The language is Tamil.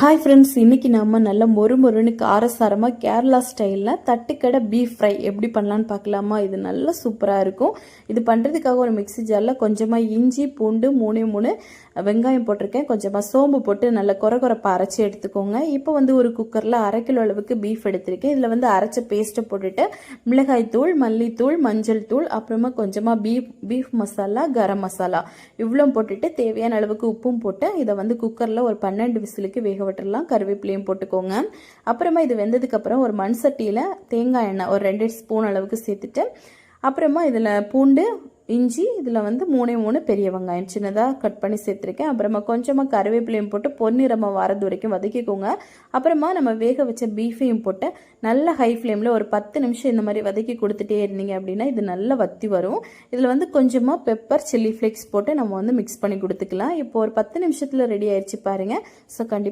ஹாய் ஃப்ரெண்ட்ஸ் இன்னைக்கு நம்ம நல்ல மொறு மொறுன்னு காரசாரமாக கேரளா ஸ்டைலில் தட்டுக்கடை பீஃப் ஃப்ரை எப்படி பண்ணலான்னு பார்க்கலாமா? இது நல்லா சூப்பராக இருக்கும். இது பண்ணுறதுக்காக ஒரு மிக்ஸி ஜாரில் கொஞ்சமாக இஞ்சி பூண்டு மூணு மூணு வெங்காயம் போட்டிருக்கேன். கொஞ்சமாக சோம்பு போட்டு நல்லா குறை குறைப்பாக அரைச்சி எடுத்துக்கோங்க. இப்போ வந்து ஒரு குக்கரில் அரை கிலோ அளவுக்கு பீஃப் எடுத்திருக்கேன். இதில் வந்து அரைச்ச பேஸ்ட்டை போட்டுட்டு மிளகாய் தூள் மல்லித்தூள் மஞ்சள் தூள் அப்புறமா கொஞ்சமாக பீஃப் பீஃப் மசாலா கரம் மசாலா இவ்வளோ போட்டுட்டு தேவையான அளவுக்கு உப்பும் போட்டு இதை வந்து குக்கரில் ஒரு பன்னெண்டு விசிலுக்கு வேக விட்டுறலாம் கருவேப்பிலையும் போட்டுக்கோங்க. அப்புறமா இது வெந்ததுக்கப்புறம் ஒரு மண் சட்டியில் தேங்காய் எண்ணெய் ஒரு ரெண்டு ஸ்பூன் அளவுக்கு சேர்த்துட்டு அப்புறமா இதில் பூண்டு இஞ்சி இதில் வந்து மூணே மூணு பெரிய வெங்காயம் சின்னதாக கட் பண்ணி சேர்த்துருக்கேன். அப்புறமா கொஞ்சமாக கருவேப்பிலையும் போட்டு பொன்னிறமாக வரது வரைக்கும் வதக்கிக்கோங்க. அப்புறமா நம்ம வேக வச்ச பீஃபையும் போட்டு நல்ல ஹை ஃப்ளேமில் ஒரு பத்து நிமிஷம் இந்த மாதிரி வதக்கி கொடுத்துட்டே இருந்தீங்க அப்படின்னா இது நல்லா வத்தி வரும். இதில் வந்து கொஞ்சமாக பெப்பர் சில்லி ஃப்ளேக்ஸ் போட்டு நம்ம வந்து மிக்ஸ் பண்ணி கொடுத்துக்கலாம். இப்போ ஒரு பத்து நிமிஷத்தில் ரெடி ஆயிடுச்சு பாருங்கள் ஸோ கண்டிப்பாக